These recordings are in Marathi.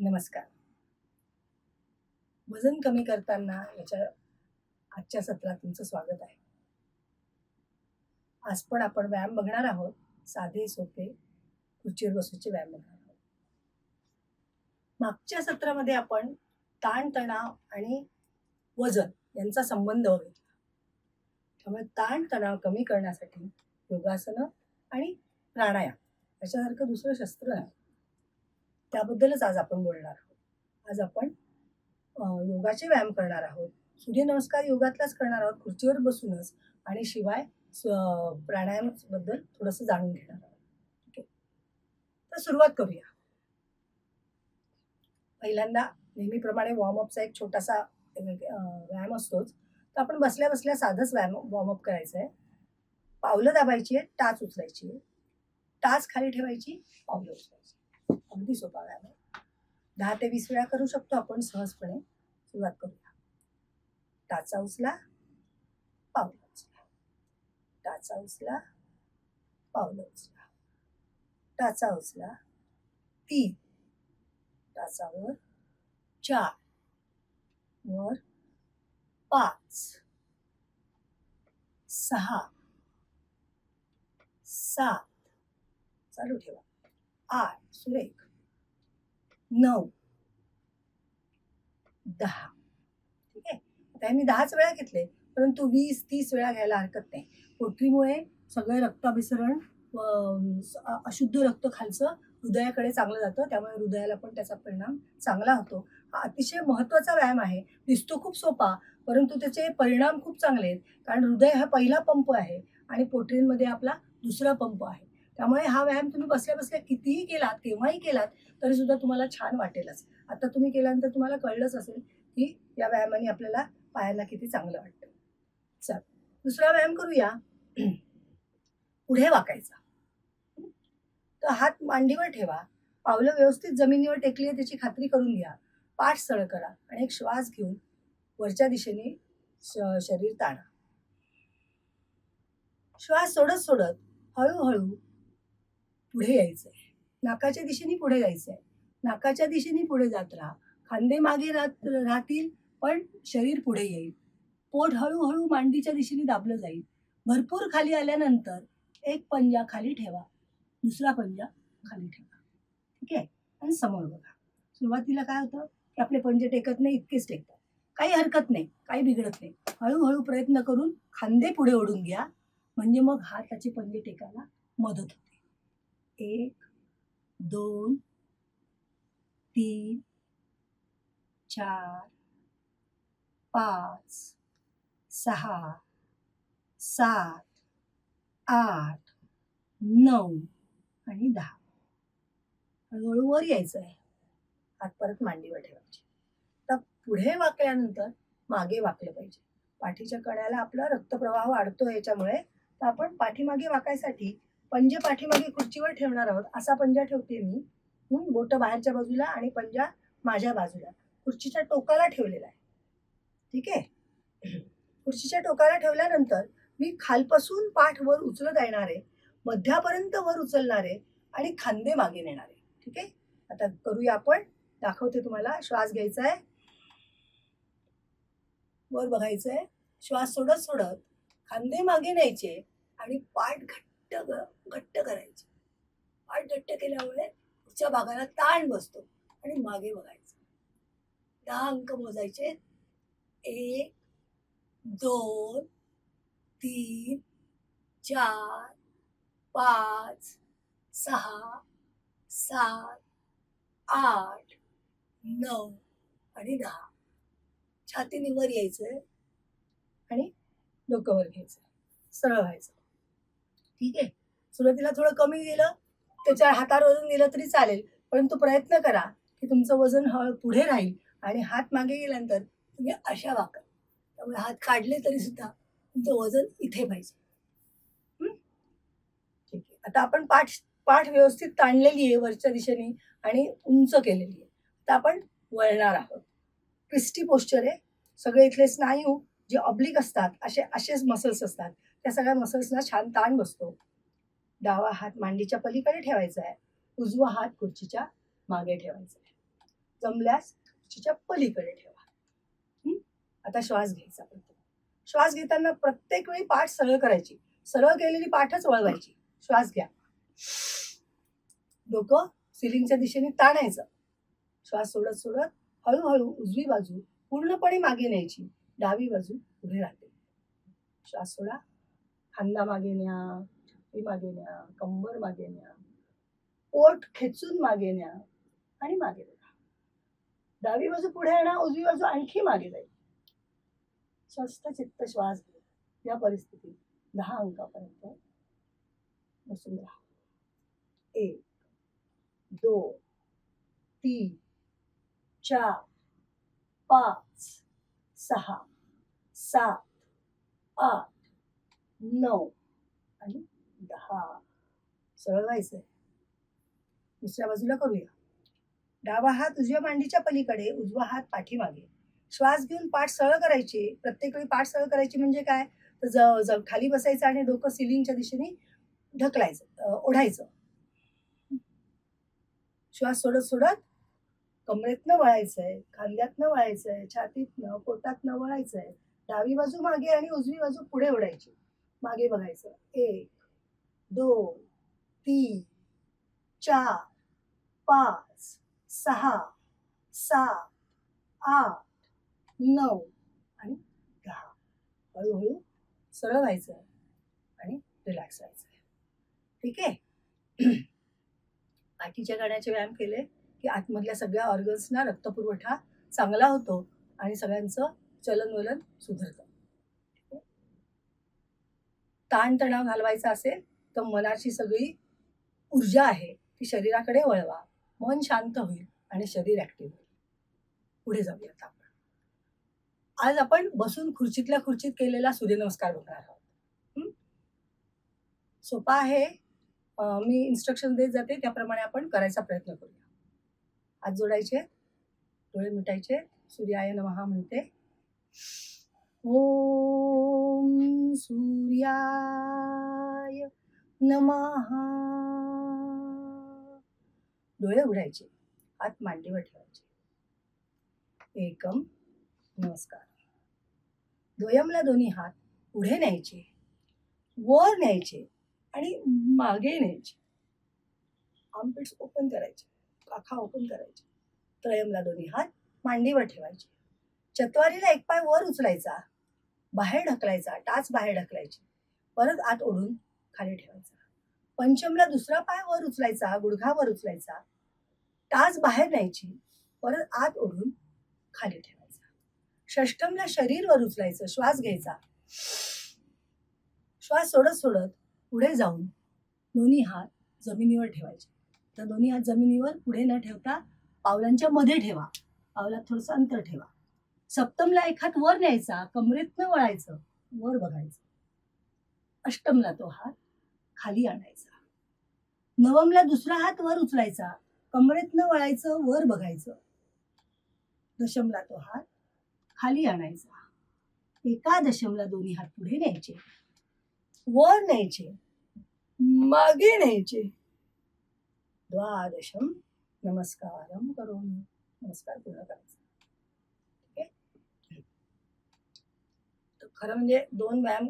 नमस्कार. वजन कमी करताना याच्या आजच्या सत्रात तुमचं स्वागत आहे. आज पण आपण व्यायाम बघणार आहोत. साधे सोपे खुर्चीवर बसूचे व्यायाम बघणार आहोत. मागच्या सत्रामध्ये आपण ताणतणाव आणि वजन यांचा संबंध बघितला. त्यामुळे ताणतणाव कमी करण्यासाठी योगासनं आणि प्राणायाम याच्यासारखं दुसरं शस्त्र नाही त्याबद्दलच आज आपण बोलणार आहोत. आज आपण योगाचे व्यायाम करणार आहोत. सूर्यनमस्कार योगातलाच करणार आहोत. खुर्चीवर बसूनच आणि शिवाय प्राणायामबद्दल थोडंसं जाणून घेणार आहोत. ठीक आहे तर सुरुवात करूया. पहिल्यांदा नेहमीप्रमाणे वॉर्मअपचा एक छोटासा व्यायाम असतोच. तर आपण बसल्या बसल्या साधंच व्यायाम वॉर्मअप करायचं आहे पावलं दाबायची आहे टाच उचलायची आहे टाच खाली ठेवायची पावलं उचलायची अगदी सोपा व्यायाम आहे. दहा ते वीस वेळा करू शकतो आपण सहजपणे. सुरुवात करूया. टाचा उचला पावलं उचला. टाचा उचला पावलं उचला. टाचा उचला तीन. टाचावर चार. वर पाच. सहा. सात. चालू ठेवा. आठ. सुरेख. नऊ. दहा. ठीक आहे? आता हे मी दहाच वेळा घेतले परंतु वीस तीस वेळा घ्यायला हरकत नाही. पोटरीमुळे सगळे रक्ताभिसरण अशुद्ध रक्त खालचं हृदयाकडे चांगलं जातं त्यामुळे हृदयाला पण त्याचा परिणाम चांगला होतो. हा अतिशय महत्त्वाचा व्यायाम आहे. दिसतो खूप सोपा परंतु त्याचे परिणाम खूप चांगले आहेत. कारण हृदय हा पहिला पंप आहे आणि पोटरींमध्ये आपला दुसरा पंप आहे. त्यामुळे हा व्यायाम तुम्ही बसल्या बसल्या कितीही केलात केव्हाही केलात तरी सुद्धा तुम्हाला छान वाटेलच. आता तुम्ही केल्यानंतर तुम्हाला कळलंच असेल की या व्यायामाने आपल्याला पायाला किती चांगलं वाटतं. चल दुसरा व्यायाम करूया. पुढे वाकायचा. तर हात मांडीवर ठेवा. पावलं व्यवस्थित जमिनीवर टेकली आहे त्याची खात्री करून घ्या. पाठ सळ करा आणि एक श्वास घेऊन वरच्या दिशेने श- शरीर ताणा. श्वास सोडत सोडत हळूहळू पुढे यायचंय. नाकाच्या दिशेने पुढे जायचंय. नाकाच्या दिशेने पुढे जात राहा. खांदे मागे राहत राहतील पण शरीर पुढे येईल. पोट हळूहळू मांडीच्या दिशेने दाबलं जाईल. भरपूर खाली आल्यानंतर एक पंजा खाली ठेवा. दुसरा पंजा खाली ठेवा. ठीक आहे? आणि समोर बघा. सुरुवातीला काय होतं? की आपले पंजे टेकत नाही इतकेच टेकतात. काही हरकत नाही काही बिघडत नाही. हळूहळू प्रयत्न करून खांदे पुढे ओढून घ्या. म्हणजे मग हाताचे पंजे टेकायला मदत होते. एक दोन तीन चार पाच सहा सात आठ नऊ आणि दहा. हळूहळू वर यायचं आहे हात परत मांडीवर ठेवायचे. तर पुढे वाकल्यानंतर मागे वाकलं पाहिजे. पाठीच्या कण्याला आपला रक्तप्रवाह वाढतो याच्यामुळे तर आपण पाठीमागे वाकायसाठी पंजे पाठीमागे खुर्चीवर ठेवणार आहोत. असा पंजा ठेवते मी. बोट बाहेरच्या बाजूला आणि पंजा माझ्या बाजूला. खुर्चीच्या टोकाला ठेवलेला आहे. ठीक आहे? खुर्चीच्या टोकाला ठेवल्यानंतर मी खालपासून पाठ वर उचलत येणारे मध्यापर्यंत वर उचलणारे आणि खांदे मागे नेणारे. ठीक आहे? आता करूया आपण. दाखवते तुम्हाला. श्वास घ्यायचा आहे. वर बघायचं आहे. श्वास सोडत सोडत खांदे मागे न्यायचे आणि पाठ घट्ट ग- घट्ट करायचे. पाठ घट्ट केल्यामुळे पुढच्या भागाला ताण बसतो आणि मागे बघायचं. दहा अंक मोजायचे. एक दोन तीन चार पाच सहा सात आठ नऊ आणि दहा. छातीने वर यायचंय आणि डोकं वर घ्यायचं. सरळ व्हायचं. ठीक आहे? सुरुवातीला थोडं कमी दिलं त्याच्या हातावर वजन दिलं तरी चालेल परंतु प्रयत्न करा की तुमचं वजन हळ पुढे राहील आणि हात मागे गेल्यानंतर तुम्ही अशा वाका. त्यामुळे हात काढले तरी सुद्धा तुमचं वजन इथे पाहिजे. ठीक आहे. आता आपण पाठ पाठ व्यवस्थित ताणलेली आहे वरच्या दिशेने आणि उंच केलेली आहे. आता आपण वळणार आहोत. क्रिस्टी पोश्चर आहे. सगळे इथले स्नायू हो. जे ऑब्लिक असतात असे असेच मसल्स असतात. त्या सगळ्या मसल्सना छान ताण बसतो. डावा हात मांडीच्या पलीकडे ठेवायचा आहे. उजवा हात खुर्चीच्या मागे ठेवायचा आहे. जमल्यास खुर्चीच्या पलीकडे ठेवा. आता श्वास घ्यायचा प्रत्येक श्वास घेताना प्रत्येक वेळी पाठ सरळ करायची. सरळ केलेली पाठच वळवायची. श्वास घ्या. डोकं सिलिंगच्या दिशेने ताणायचं. श्वास सोडत सोडत हळूहळू उजवी बाजू पूर्णपणे मागे न्यायची. डावी बाजू पुढे राहते. श्वास सोडा. खांदा मागे न्या छाती मागे न्या कंबर मागे न्या पोट खेचून मागे न्या आणि मागे बघा डावी बाजू पुढे येणार उजवी बाजू आणखी मागे जाईल. स्वस्त चित्त श्वास घ्या या परिस्थितीत दहा अंकापर्यंत बसून राहा. एक दोन तीन चार पाच सहा सात आठ नऊ आणि दहा. सरळ व्हायचंय दुसऱ्या बाजूला करूया. डावा हात उजव्या मांडीच्या पलीकडे उजवा हात पाठीमागे. श्वास घेऊन पाठ सरळ करायची. प्रत्येक वेळी पाठ सरळ करायची म्हणजे काय? तर ज ज- खाली बसायचं आणि डोकं सिलिंगच्या दिशेने ढकलायचं ओढायचं. श्वास सोडत सोडत कमरेतनं वळायचंय खांद्यातनं वळायचंय छातीतनं पोटातनं वळायचंय. डावी बाजू मागे आणि उजवी बाजू पुढे ओढायची. मागे बघायचं. एक दोन तीन चार पाच सहा सात आठ नऊ आणि दहा. हळूहळू सरळ व्हायचं आणि रिलॅक्स व्हायचं. ठीक आहे? पाठीच्या गाण्याचे व्यायाम केले की आतमधल्या सगळ्या ऑर्गन्सना रक्तपुरवठा चांगला होतो आणि सगळ्यांचं चलनवलन सुधारतं. ताणतणाव घालवायचा असेल तर मनाची सगळी ऊर्जा आहे ती शरीराकडे वळवा. मन शांत होईल आणि शरीर ॲक्टिव्ह होईल. पुढे जाऊयात आपण. आज आपण बसून खुर्चीतल्या खुर्चीत केलेला सूर्यनमस्कार बघणार आहोत. सोपा आहे. मी इन्स्ट्रक्शन देत जाते. त्याप्रमाणे आपण करायचा प्रयत्न करूया. हात जोडायचे डोळे मिटायचे सूर्याय नमहा म्हणते. ओम सूर्याय नमहा डोळे उघडायचे हात मांडीवर ठेवायचे. एकम नमस्कार. दोयमला दोन्ही हात पुढे न्यायचे वर न्यायचे आणि मागे न्यायचे. आर्मपिट्स ओपन करायचे काखा ओपन करायचे. त्रयमला दोन्ही हात मांडीवर ठेवायचे. चत्वारीला एक पाय वर उचलायचा बाहेर ढकलायचा टाच बाहेर ढकलायची. परत आत ओढून खाली ठेवायचा. पंचमला दुसरा पाय वर उचलायचा गुडघा वर उचलायचा. टाच बाहेर न्यायची परत आत ओढून खाली ठेवायचा. षष्टमला शरीर वर उचलायचं श्वास घ्यायचा. श्वास सोडत सोडत पुढे जाऊन दोन्ही हात जमिनीवर ठेवायचे. तर दोन्ही हात जमिनीवर पुढे न ठेवता पावलांच्या मध्ये ठेवा. पावलात थोडंसं अंतर ठेवा. सप्तमला एक हात वर न्यायचा कमरेतनं वळायचं वर बघायचं. अष्टमला तो हात खाली आणायचा. नवमला दुसरा हात वर उचलायचा कमरेतनं वळायचं वर बघायचं. दशमला तो हात खाली आणायचा. एका दशमला दोन्ही हात पुढे न्यायचे. वर न्यायचे. मागे न्यायचे. द्वादशम नमस्कारम करून नमस्कार पूर्ण करायचा ठीक आहे तर खरं म्हणजे दोन व्यायाम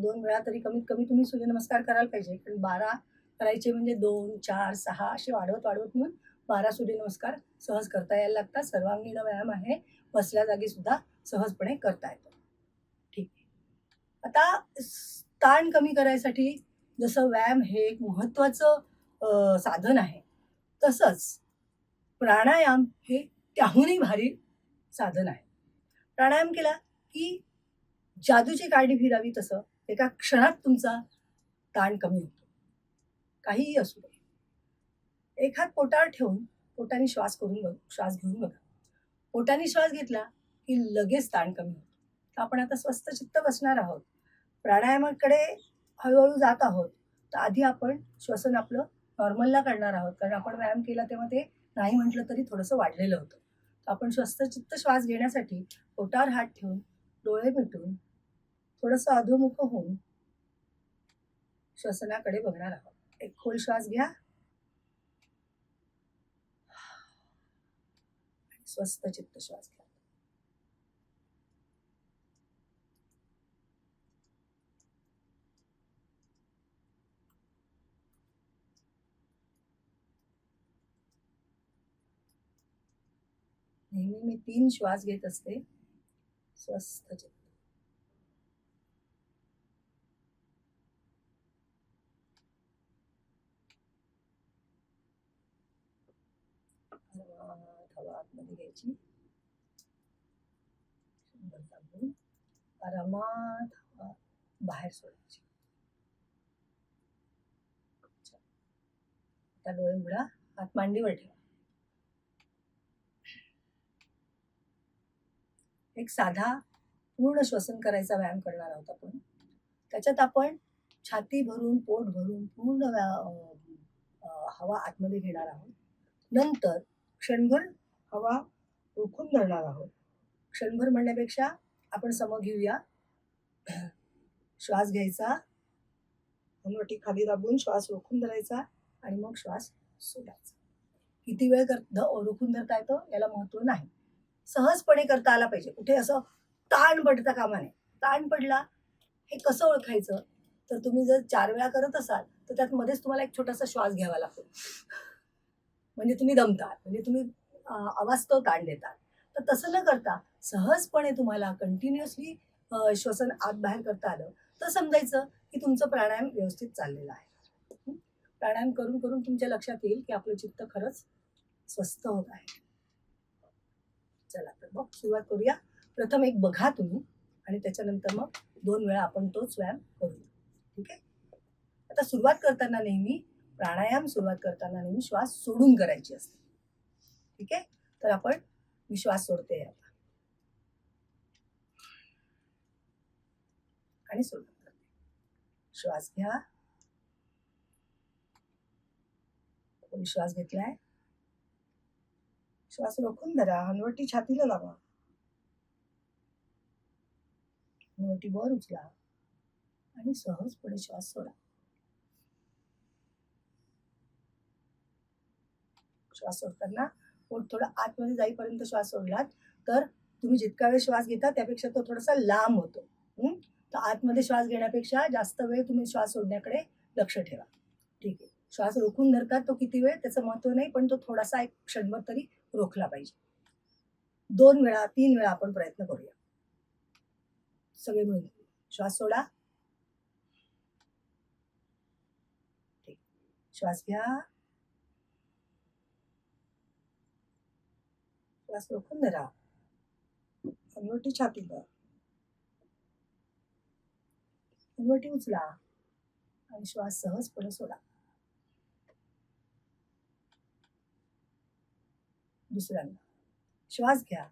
दोन वेळा तरी कमीत कमी तुम्ही सूर्यनमस्कार करायला पाहिजे. कारण बारा करायचे म्हणजे दोन चार सहा असे वाढवत वाढवत म्हणून बारा सूर्यनमस्कार सहज करता यायला लागतात. सर्वांगीण व्यायाम आहे. बसल्या जागी सुद्धा सहजपणे करता येतो. ठीक आहे. आता ताण कमी करायसाठी जसं व्यायाम हे एक महत्त्वाचं साधन आहे. तसंच प्राणायाम हे त्याहूनही भारी साधन आहे. प्राणायाम केला की जादूची काठी फिरावी तसं एका क्षणात तुमचा ताण कमी होतो. काहीही असू दे. एक हात पोटावर ठेवून पोटाने श्वास करून बघ श्वास घेऊन बघा. पोटाने श्वास घेतला की लगेच ताण कमी होतो. तर आपण आता स्वस्त चित्त बसणार आहोत. प्राणायामाकडे हळूहळू जात आहोत. तर आधी आपण श्वसन आपलं नॉर्मलला करणार आहोत. कारण आपण व्यायाम केला तेव्हा ते नाही म्हटलं तरी थोडंसं वाढलेलं होतं. तर आपण स्वस्त चित्त श्वास घेण्यासाठी पोटावर हात ठेवून डोळे मिटून थोडंसं अधोमुख होऊन श्वसनाकडे बघणार आहोत. एक खोल श्वास घ्या. स्वस्त चित्त श्वास घ्या. नेहमी मी तीन श्वास घेत असते. स्वस्थ चित्त आरामात हवा आतमध्ये घ्यायची शंभर दाबून आरामात हवा बाहेर सोडायची. आता डोळे उघडा हात मांडीवर ठेवा. एक साधा पूर्ण श्वसन करायचा व्यायाम करणार आहोत आपण. त्याच्यात आपण छाती भरून पोट भरून पूर्ण हवा आतमध्ये घेणार आहोत. नंतर क्षणभर हवा रोखून धरणार आहोत. क्षणभर म्हणण्यापेक्षा आपण समोर घेऊया. श्वास घ्यायचा. हनुवटी खाली दाबून श्वास रोखून धरायचा आणि मग श्वास सोडायचा. किती वेळ कर ध- रोखून धरता येतं? याला महत्त्व नाही. सहजपणे करता आला पाहिजे. कुठे असं ताण पडता कामा नये ताण पडला हे कसं ओळखायचं? तर तुम्ही जर चार वेळा करत असाल तर त्यात मध्येच तुम्हाला एक छोटासा श्वास घ्यावा लागतो. म्हणजे तुम्ही दमतात म्हणजे तुम्ही आवाज अवास्तव ताण देतात तर तसं न करता सहजपणे तुम्हाला कंटिन्युअसली श्वसन आत बाहेर करता आलं तर समजायचं की तुमचं प्राणायाम व्यवस्थित चाललेलं आहे. प्राणायाम करून करून तुमच्या लक्षात येईल की आपलं चित्त खरंच स्वस्थ होत आहे. चला तर मग सुरुवात करूया. प्रथम एक बघा तुम्ही आणि त्याच्यानंतर मग दोन वेळा आपण तोच व्यायाम करू. ठीक आहे? आता सुरुवात करताना नेहमी प्राणायाम सुरुवात करताना नेहमी श्वास सोडून करायची असते. ठीक आहे? तर आपण मी श्वास सोडते आता. आणि सोडून करते श्वास घ्या. श्वास घेतलाय? श्वास रोखून धरा. हनवटी छातीला लावा. हनवटी वर उचला आणि सहजपणे श्वास सोडा. श्वास सोडताना पोट थोडं आतमध्ये जाईपर्यंत श्वास सोडलात तर तुम्ही जितका वेळ श्वास घेता त्यापेक्षा तो थोडासा लांब होतो. तर आतमध्ये श्वास घेण्यापेक्षा जास्त वेळ तुम्ही श्वास सोडण्याकडे लक्ष ठेवा. ठीक आहे. श्वास रोखून धरतात तो किती वेळ? त्याचं महत्त्व नाही पण तो थोडासा एक क्षणभर तरी रोखला पाहिजे. दोन वेळा तीन वेळा आपण प्रयत्न करूया. सगळे मिळून. श्वास सोडा. ठीक. श्वास घ्या. श्वास रोखून धरा. हनवटी छातीला हनवटी उचला आणि श्वास सहजपणे सोडा. दुसऱ्यांदा श्वास घ्या.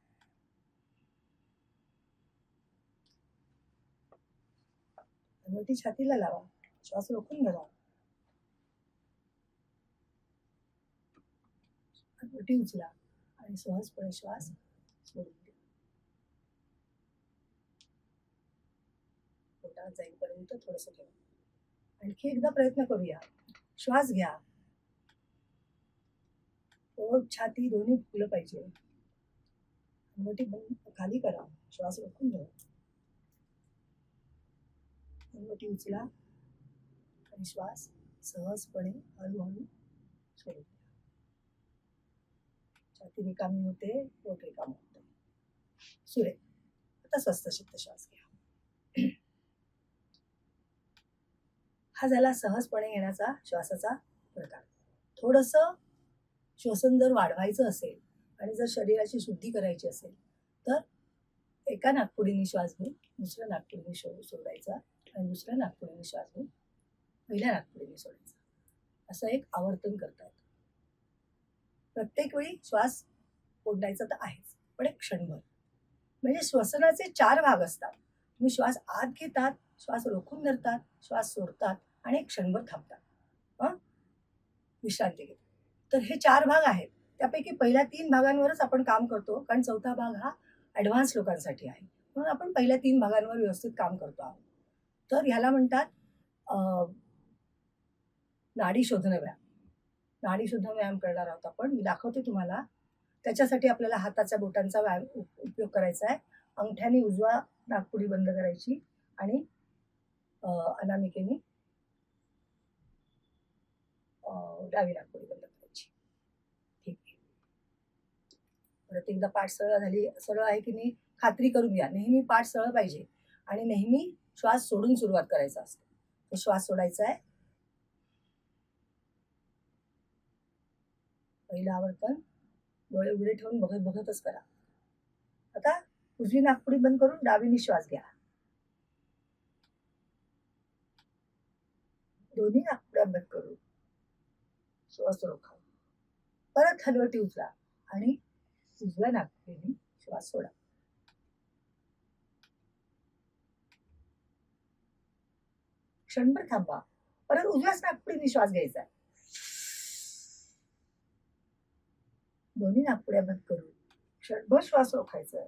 हनवटी छातीला लावा. श्वास रोखून धरा उलटी उचला. आणि सहजपणे श्वास सोडून द्या पोटात जाईपर्यंत थोडस ठेवा आणखी एकदा प्रयत्न करूया. श्वास घ्या. पोट छाती दोन्ही फुलं पाहिजे. अंगठी खाली करा. श्वास रोखून धरा अंगठी उचला आणि श्वास सहजपणे हळूहळू सोडून द्या. छाती रिकामी होते पोट रिकाम होते. सुरे आता स्वस्त चित्त श्वास घ्या. हा झाला सहजपणे येण्याचा श्वासाचा प्रकार. थोडंसं श्वसन जर वाढवायचं असेल आणि जर शरीराची शुद्धी करायची असेल तर एका नागपुडीने श्वास घेऊन दुसऱ्या नागपुडीने शो सोडायचा आणि दुसऱ्या नागपुडीने श्वास घेऊन पहिल्या नागपुडीने सोडायचा. असं एक आवर्तन करता येतं. प्रत्येक वेळी श्वास ओढायचा तर आहेच पण एक क्षणभर. म्हणजे श्वसनाचे चार भाग असतात. तुम्ही श्वास आत घेतात श्वास रोखून धरतात श्वास सोडतात आणि एक क्षणभर थांबतात. हां? विश्रांती घेतात. तर हे चार भाग आहेत. त्यापैकी पहिल्या तीन भागांवरच आपण काम करतो कारण चौथा भाग हा ॲडव्हान्स लोकांसाठी आहे. म्हणून आपण पहिल्या तीन भागांवर व्यवस्थित काम करतो आहोत. तर ह्याला म्हणतात नाडी शोधन व्यायाम. नाडी शोधन व्यायाम करणार आहोत आपण. मी दाखवते तुम्हाला. त्याच्यासाठी आपल्याला हाताच्या बोटांचा व्यायाम उपयोग करायचा आहे. अंगठ्याने उजवा नागपुडी बंद करायची आणि अनामिकेने डावी नागपुडी बंद करायची. ठीक आहे. परत एकदा पाठ सरळ झाली सरळ आहे की नाही खात्री करून घ्या. नेहमी पाठ सरळ पाहिजे आणि नेहमी श्वास सोडून सुरुवात करायचा असतो. तो श्वास सोडायचा आहे. पहिलं आवर्तन डोळे उघडे ठेवून बघत बघतच करा. आता उजवी नागपुडी बंद करून डावीने श्वास घ्या. दोन्ही नागपुड्या बंद करून. श्वास रोखा परत हलवटी उचला आणि उजव्या नागपुडीने श्वास सोडा. क्षणभर थांबा परत उजव्याच नागपुडीने श्वास घ्यायचा दोन्ही नागपुड्या बंद करून क्षणभर श्वास रोखायचा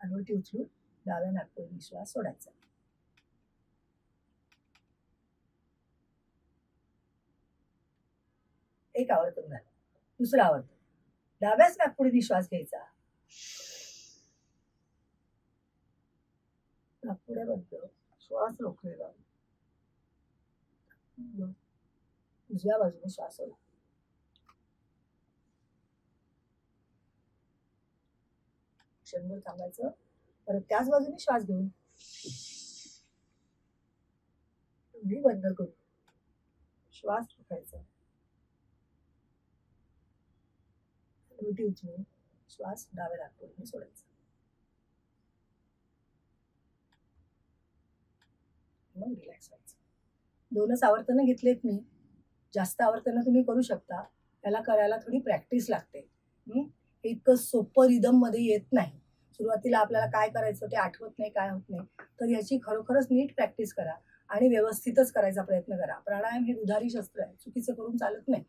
हलवटी उचलून डाव्या नागपुडीने श्वास सोडायचा एक आवर्तन झालं दुसरं आवर्तन डाव्याच नागपुडीने श्वास घ्यायचा. नागपुड्या बंद. श्वास रोखलेला. उजव्या बाजूने श्वास सोडा क्षणभर थांबायचं. परत त्याच बाजूने श्वास घेऊन. दोन्ही बंद करून. श्वास रोखायचा. उलटी उचलून श्वास डाव्या नागपुडीने सोडायचा. मग रिलॅक्स व्हायचं. दोनच आवर्तनं घेतलेत मी. जास्त आवर्तनं तुम्ही करू शकता. त्याला करायला थोडी प्रॅक्टिस लागते. इतकं सोपं रिदममध्ये येत नाही. सुरुवातीला आपल्याला काय करायचं ते आठवत नाही काय होत नाही. तर याची खरोखरच नीट प्रॅक्टिस करा आणि व्यवस्थितच करायचा प्रयत्न करा. प्राणायाम हे दुधारी शस्त्र आहे. चुकीचं करून चालत नाही.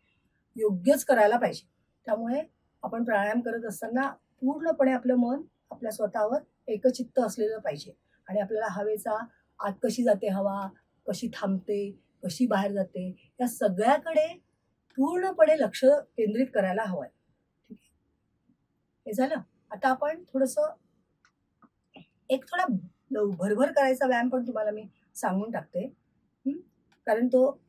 योग्यच करायला पाहिजे. त्यामुळे आपण प्राणायाम करत असताना पूर्णपणे आपलं मन आपल्या स्वतःवर एकचित्त असलेलं पाहिजे. आणि आपल्याला हवेचा आत कशी जाते हवा कशी थांबते कशी बाहेर जाते या सगळ्याकडे पूर्णपणे लक्ष केंद्रित करायला हवं आहे ठीक आहे? हे झालं? आता आपण थोडंसं एक थोडा लव- भरभर करायचा व्यायाम पण तुम्हाला मी सांगून टाकते. कारण तो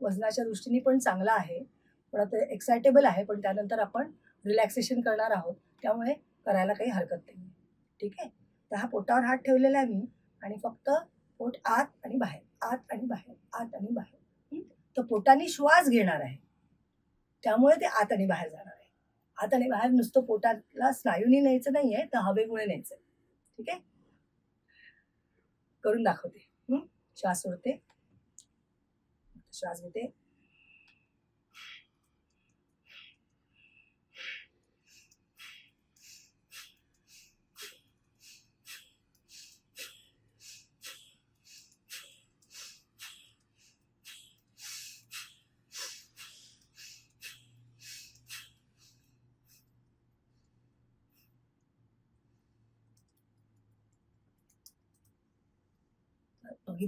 वजनाच्या दृष्टीने पण चांगला आहे. पण आता एक्सायटेबल आहे पण त्यानंतर आपण रिलॅक्सेशन करणार आहोत. त्यामुळे करायला काही हरकत नाही. ठीक आहे? तर हा पोटावर हात ठेवलेला आहे मी आणि फक्त पोट आत आणि बाहेर. आत आणि बाहेर. आत आणि बाहेर. तर पोटाने श्वास घेणार आहे. त्यामुळे ते आत आणि बाहेर जाणार आहे. आत आणि बाहेर नुसतं पोटाला स्नायूनी न्यायचं नाही आहे तर हवेमुळे न्यायचं ठीक आहे? करून दाखवते. श्वास सोडते. श्वास घेते.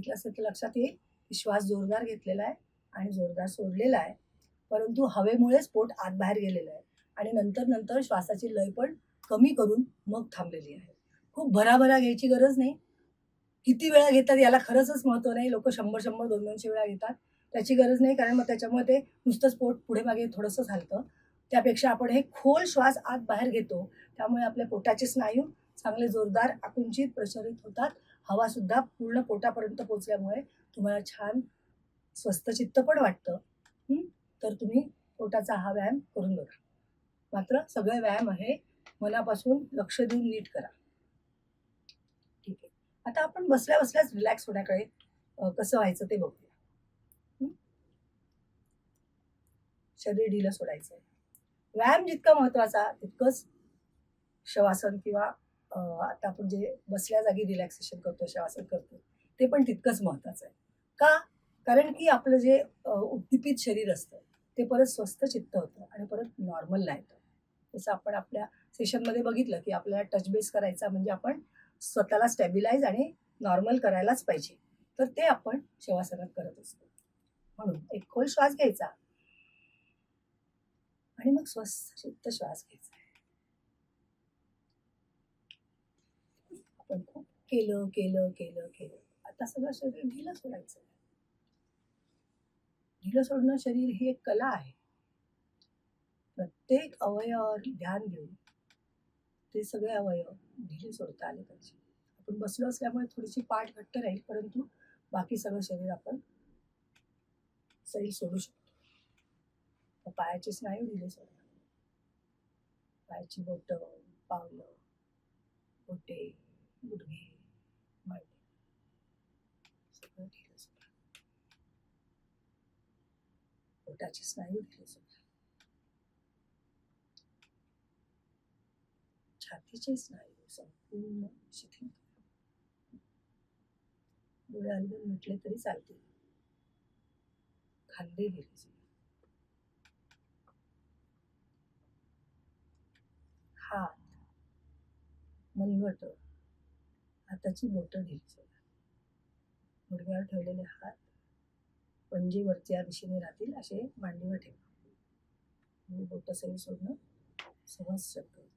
बघितलं असेल तर लक्षात येईल. की श्वास जोरदार घेतलेला आहे आणि जोरदार सोडलेला आहे. परंतु हवेमुळेच पोट आत बाहेर गेलेलं आहे आणि नंतर नंतर श्वासाची लय पण कमी करून मग थांबलेली आहे. खूप भराभरा घ्यायची गरज नाही. किती वेळा घेतात याला खरंच महत्त्व नाही. लोक शंभर शंभर दोन दोनशे वेळा घेतात. त्याची गरज नाही कारण मग त्याच्यामुळे ते नुसतंच पोट पुढे मागे थोडंसं झालतं त्यापेक्षा आपण हे खोल श्वास आत बाहेर घेतो. त्यामुळे आपल्या पोटाचे स्नायू चांगले जोरदार आकुंचित प्रसारित होतात. हवा सुद्धा पूर्ण पोटापर्यंत पोचल्यामुळे तुम्हाला छान स्वस्थ चित्त पण वाटतं. तर तुम्ही पोटाचा हा व्यायाम करून बघा. मात्र सगळे व्यायाम आहे मनापासून लक्ष देऊन नीट करा. ठीक आहे. आता आपण बसल्या बसल्याच रिलॅक्स होण्याकडे कसं व्हायचं ते बघूया. शरीर ढिलं सोडायचं व्यायाम जितका महत्त्वाचा तितकंच शवासन किंवा आता आपण जे बसल्या जागी रिलॅक्सेशन करतो शवासन करतो ते पण तितकंच महत्वाचं आहे. का? कारण की आपलं जे उद्दीपित शरीर असतं ते परत स्वस्थ चित्त होतं आणि परत नॉर्मलला येतं जसं आपण आपल्या सेशनमध्ये बघितलं की आपल्याला टच बेस करायचा म्हणजे आपण स्वतःला स्टॅबिलाइज आणि नॉर्मल करायलाच पाहिजे. तर ते आपण शवासनात करत असतो. म्हणून एक खोल श्वास घ्यायचा आणि मग स्वस्त चित्त श्वास घ्यायचा आपण खूप केलं केलं केलं केलं. आता सगळं शरीर ढिलं सोडायचं. ढिलं सोडणं शरीर ही एक कला आहे. प्रत्येक अवयवावर ध्यान देऊन ते सगळे अवयव ढिले सोडता आले पाहिजे. आपण बसलो असल्यामुळे थोडीशी पाठ घट्ट राहील परंतु बाकी सगळं शरीर आपण सैल सोडू शकतो. पायाचे स्नायू हो ढिले सोडणार पायाची बोट पावलं बोटे गुडघे मांडे सगळं ढिलं सोडा पोटाचे स्नायू ढिले सोडा छातीचे स्नायू संपूर्ण शिथिल. डोळे हलवून म्हटले तरी चालतील. खाल्ले गेले हात. मनगट हाताची बोट ढिली सोडा गुडघ्यावर ठेवलेले हात. पणजी वरच्या दिशेने राहतील असे मांडीवर ठेवा. आणि बोट सगळी सोडणं सहज शक्य होतं.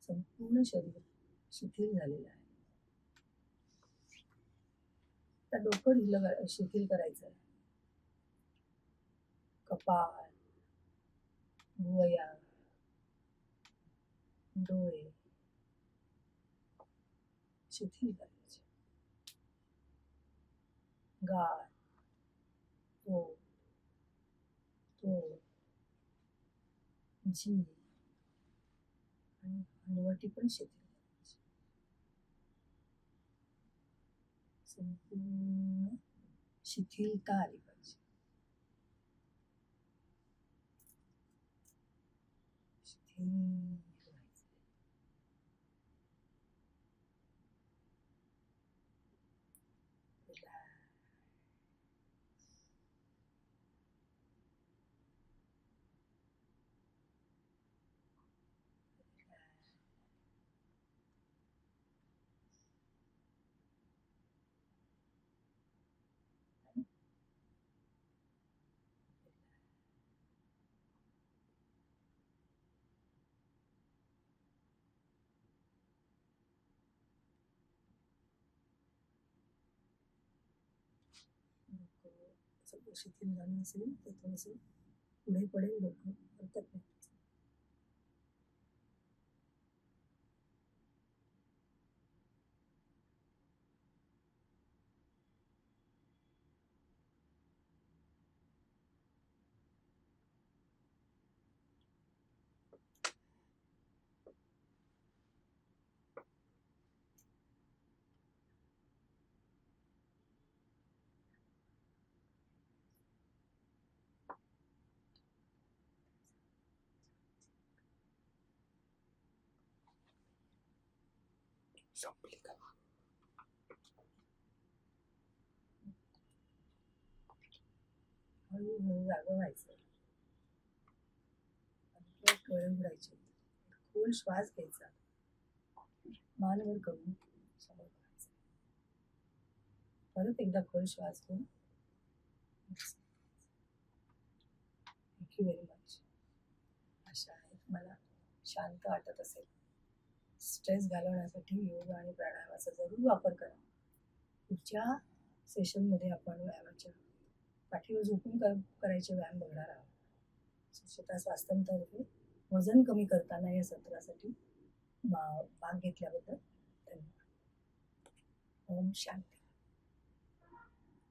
संपूर्ण शरीर शिथिल झालेलं आहे. त्या डोकं ढिलं शिथिल करायचं आहे. कपाळ भुवया डोळे शिथिल करायचे गाल तो तो जीभ आणि हनुवटी पण शिथिल करायची संपूर्ण शिथिलता आली पाहिजे शिथिल व्हायचं. सगळं शिथिल झालं असेल तर थोडंसं पुढे पडेल लोक. हरकत नाही. संपली का हळूहळू जागं व्हायचं डोळे उघडायचे. खोल श्वास घ्यायचा? मानवर करून समोर करायचं परत एकदा खोल श्वास घेऊन थँक्यू व्हेरी मच अशा आहे तुम्हाला शांत वाटत असेल. स्ट्रेस घालवण्यासाठी योग आणि प्राणायामाचा जरूर वापर करा. पुढच्या सेशनमध्ये आपण व्यायामाच्या पाठीवर झोपून कर करायचे व्यायाम बघणार आहोत. स्वच्छता स्वास्थ्यंतर्फे वजन कमी करताना या सत्रासाठी भाग घेतल्याबद्दल धन्यवाद. ओम शांती.